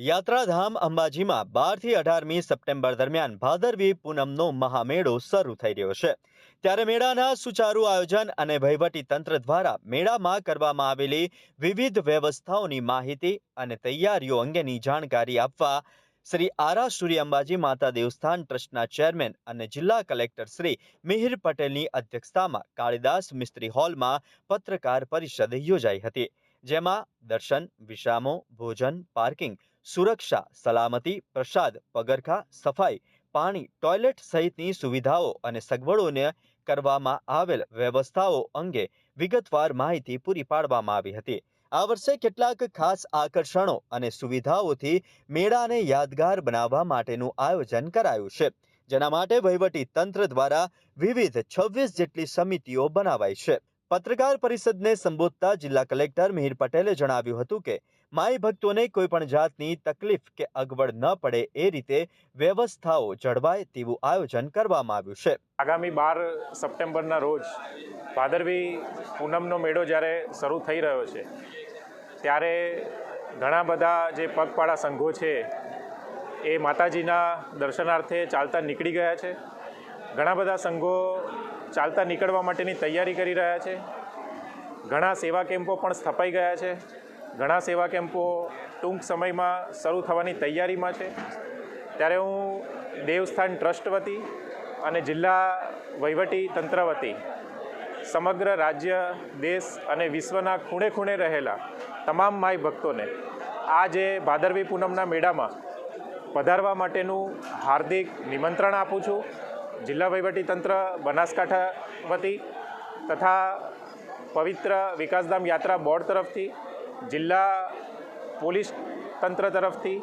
યાત્રાધામ અંબાજીમાં બારથી અઢારમી સપ્ટેમ્બર દરમિયાન ભાદરવી પૂનમનો મહામેળો શરૂ થઈ રહ્યો છે. ત્યારે મેળાના સુચારુ આયોજન અને વહીવટી તંત્ર દ્વારા મેળામાં કરવામાં આવેલી વિવિધ વ્યવસ્થાઓની માહિતી અને તૈયારીઓ અંગેની જાણકારી આપવા શ્રી આરાસુરી અંબાજી માતા દેવસ્થાન ટ્રસ્ટના ચેરમેન અને જિલ્લા કલેક્ટર શ્રી મિહિર પટેલની અધ્યક્ષતામાં કાળિદાસ મિસ્ત્રી હોલમાં પત્રકાર પરિષદ યોજાઈ હતી. જેમાં દર્શન, વિશ્રામો, ભોજન, પાર્કિંગ સુરક્ષા, સલામતી, પ્રસાદ, પગરખા, સફાઈ, પાણી, ટોયલેટ સહિતની સુવિધાઓ અને સગવડોને કરવામાં આવેલ વ્યવસ્થાઓ અંગે વિગતવાર માહિતી પૂરી પાડવામાં આવી હતી. આ વર્ષે કેટલાક ખાસ આકર્ષણો અને સુવિધાઓથી મેળાને યાદગાર બનાવવા માટેનું આયોજન કરાયું છે, જેના માટે વહીવટી તંત્ર દ્વારા વિવિધ છવ્વીસ જેટલી સમિતિઓ બનાવાઈ છે. પત્રકાર પરિષદને સંબોધતા જિલ્લા કલેક્ટર મિહિર પટેલે જણાવ્યું હતું કે માઈ ભક્તોને કોઈપણ જાતની તકલીફ કે અગવડ ન પડે એ રીતે વ્યવસ્થાઓ જળવાય તેવું આયોજન કરવામાં આવ્યું છે. આગામી બાર સપ્ટેમ્બરના રોજ ભાદરવી પૂનમનો મેળો જ્યારે શરૂ થઈ રહ્યો છે, ત્યારે ઘણા બધા જે પગપાળા સંઘો છે એ માતાજીના દર્શનાર્થે ચાલતા નીકળી ગયા છે. ઘણા બધા સંઘો ચાલતા નીકળવા માટેની તૈયારી કરી રહ્યા છે. ઘણા સેવા કેમ્પો પણ સ્થપાઈ ગયા છે. ઘણા સેવા કેમ્પો ટૂંક સમયમાં શરૂ થવાની તૈયારીમાં છે. ત્યારે હું દેવસ્થાન ટ્રસ્ટ વતી અને જિલ્લા વહીવટી તંત્ર વતી સમગ્ર રાજ્ય, દેશ અને વિશ્વના ખૂણે ખૂણે રહેલા તમામ માય ભક્તોને આ જે ભાદરવી પૂનમના મેળામાં પધારવા માટેનું હાર્દિક નિમંત્રણ આપું છું. જિલ્લા વહીવટી તંત્ર બનાસકાંઠા વતી તથા પવિત્ર વિકાસધામ યાત્રા બોર્ડ તરફથી જિલ્લા પોલીસ તંત્ર તરફથી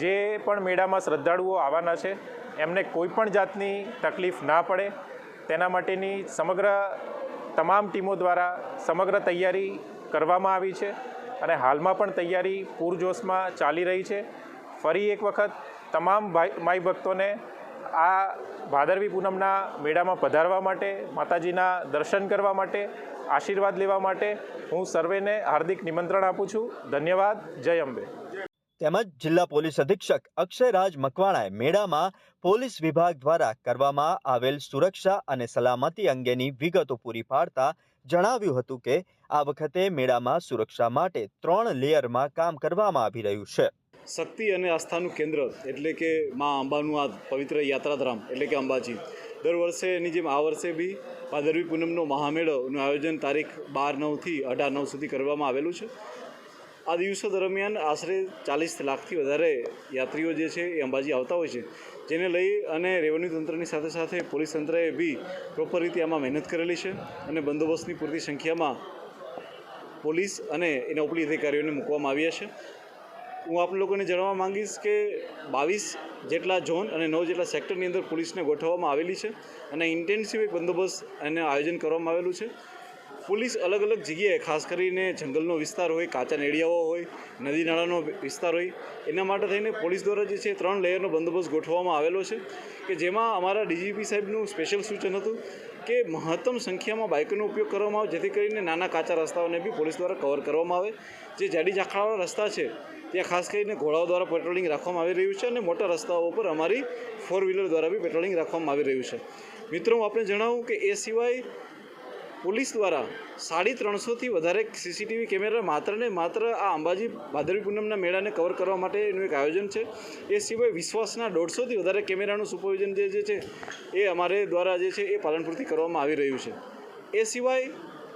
જે પણ મેળામાં શ્રદ્ધાળુઓ આવવાના છે, એમને કોઈ પણ જાતની તકલીફ ના પડે. તેના માટેની સમગ્ર તમામ ટીમો દ્વારા સમગ્ર તૈયારી કરવામાં આવી છે અને હાલમાં પણ તૈયારી પૂરજોશમાં ચાલી રહી છે. ફરી એક વખત તમામ ભાઈ માઈ ભક્તોને આ ભાદરવી પૂનમના મેળામાં પધારવા માટે, માતાજીના દર્શન કરવા માટે, આશીર્વાદ લેવા માટે હું સર્વેને હાર્દિક નિમંત્રણ આપું છું. ધન્યવાદ. જય અંબે. તેમજ જિલ્લા પોલીસ અધિક્ષક અક્ષયરાજ મકવાણાએ મેળામાં પોલીસ વિભાગ દ્વારા કરવામાં આવેલ સુરક્ષા અને સલામતી અંગેની વિગતો પૂરી પાડતા જણાવ્યું હતું કે, આ વખતે મેળામાં સુરક્ષા માટે ત્રણ લેયરમાં કામ કરવામાં આવી રહ્યું છે. શક્તિ અને આસ્થાનું કેન્દ્ર એટલે કે મા અંબાનું આ પવિત્ર યાત્રાધામ એટલે કે અંબાજી દર વર્ષે એની જેમ આ વર્ષે બી ભાદરવી પૂનમનો મહામેળોનું આયોજન તારીખ બાર નવથી અઢાર નવ સુધી કરવામાં આવેલું છે. આ દિવસો દરમિયાન આશરે ચાલીસ લાખથી વધારે યાત્રીઓ જે છે એ અંબાજી આવતા હોય છે. જેને લઈ અને રેવન્યુ તંત્રની સાથે સાથે પોલીસ તંત્રએ બી પ્રોપર રીતે આમાં મહેનત કરેલી છે અને બંદોબસ્તની પૂરતી સંખ્યામાં પોલીસ અને એના ઉપલી અધિકારીઓને મૂકવામાં આવ્યા છે. હું આપ લોકોને જણાવવા માંગીશ કે બાવીસ જેટલા ઝોન અને નવ જેટલા સેક્ટરની અંદર પોલીસને ગોઠવવામાં આવેલી છે અને ઇન્ટેન્સિવ એક બંદોબસ્ત અને આયોજન કરવામાં આવેલું છે. પોલીસ અલગ અલગ જગ્યાએ, ખાસ કરીને જંગલનો વિસ્તાર હોય, કાચા નેડિયાઓ હોય, નદી નાળાનો વિસ્તાર હોય, એના માટે થઈને પોલીસ દ્વારા જે છે ત્રણ લેયરનો બંદોબસ્ત ગોઠવવામાં આવેલો છે કે જેમાં અમારા ડીજીપી સાહેબનું સ્પેશિયલ સૂચન હતું કે મહત્તમ સંખ્યામાં બાઇકોનો ઉપયોગ કરવામાં આવે, જેથી કરીને નાના કાચા રસ્તાઓને બી પોલીસ દ્વારા કવર કરવામાં આવે. જે જાડી ઝાંખરાવાળા રસ્તા છે ત્યાં ખાસ કરીને ઘોડાઓ દ્વારા પેટ્રોલિંગ રાખવામાં આવી રહ્યું છે અને મોટા રસ્તાઓ પર અમારી ફોર વ્હીલર દ્વારા બી પેટ્રોલિંગ રાખવામાં આવી રહ્યું છે. મિત્રો, હું આપણે જણાવું કે એ સિવાય પોલીસ દ્વારા સાડી ત્રણસોથી વધારે સીસીટીવી કેમેરા માત્ર ને માત્ર આ અંબાજી ભાદરવી પૂનમના મેળાને કવર કરવા માટેનું એક આયોજન છે. એ સિવાય વિશ્વાસના દોઢસોથી વધારે કેમેરાનું સુપરવિઝન જે જે છે, એ અમારે દ્વારા જે છે, એ પાલનપુરથી કરવામાં આવી રહ્યું છે. એ સિવાય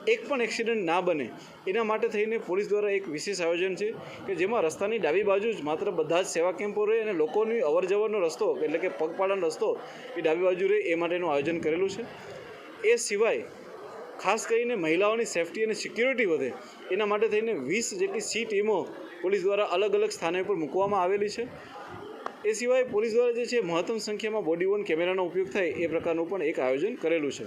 એક પણ એક્સિડન્ટ ના બને. એના માટે થઈને પોલીસ દ્વારા એક વિશેષ આયોજન છે કે જેમાં રસ્તાની ડાબી બાજુ જ માત્ર બધા જ સેવા કેમ્પો રહે અને લોકોની અવર જવરનો રસ્તો, એટલે કે પગપાળાનો રસ્તો, એ ડાબી બાજુ રહે એ માટેનું આયોજન કરેલું છે. એ સિવાય ખાસ કરીને મહિલાઓની સેફટી અને સિક્યુરિટી વધે. એના માટે થઈને વીસ જેટલી સી ટીમો પોલીસ દ્વારા અલગ અલગ સ્થાને પર મૂકવામાં આવેલી છે. એ સિવાય પોલીસ દ્વારા જે છે મહત્તમ સંખ્યામાં બોડી વોર્ન કેમેરાનો ઉપયોગ થાય એ પ્રકારનું પણ એક આયોજન કરેલું છે.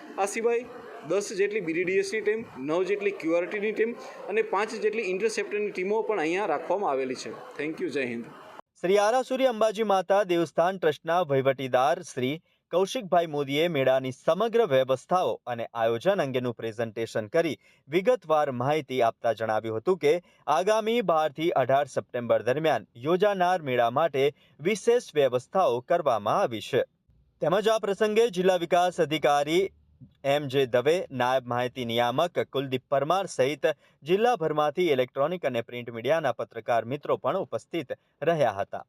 આ સિવાય દસ જેટલી બીડીડીએસની ટીમ, નવ જેટલી ક્યુઆરટીની ટીમ અને પાંચ જેટલી ઇન્ટરસેપ્ટરની ટીમો પણ અહીંયા રાખવામાં આવેલી છે. થેન્ક યુ જય હિન્દ. શ્રી આરાસુરી અંબાજી માતા દેવસ્થાન ટ્રસ્ટના વહીવટીદાર શ્રી કૌશિકભાઈ મોદીએ મેળાની સમગ્ર વ્યવસ્થાઓ અને આયોજન અંગેનું પ્રેઝન્ટેશન કરી વિગતવાર માહિતી આપતા જણાવ્યું હતું કે, આગામી બારથી અઢાર સપ્ટેમ્બર દરમિયાન યોજાનાર મેળા માટે વિશેષ વ્યવસ્થાઓ કરવામાં આવી છે. તેમજ આ પ્રસંગે જિલ્લા વિકાસ અધિકારી એમ જે દવે, નાયબ માહિતી નિયામક કુલદીપ પરમાર સહિત જિલ્લાભરમાંથી ઇલેક્ટ્રોનિક અને પ્રિન્ટ મીડિયાના પત્રકાર મિત્રો પણ ઉપસ્થિત રહ્યા હતા.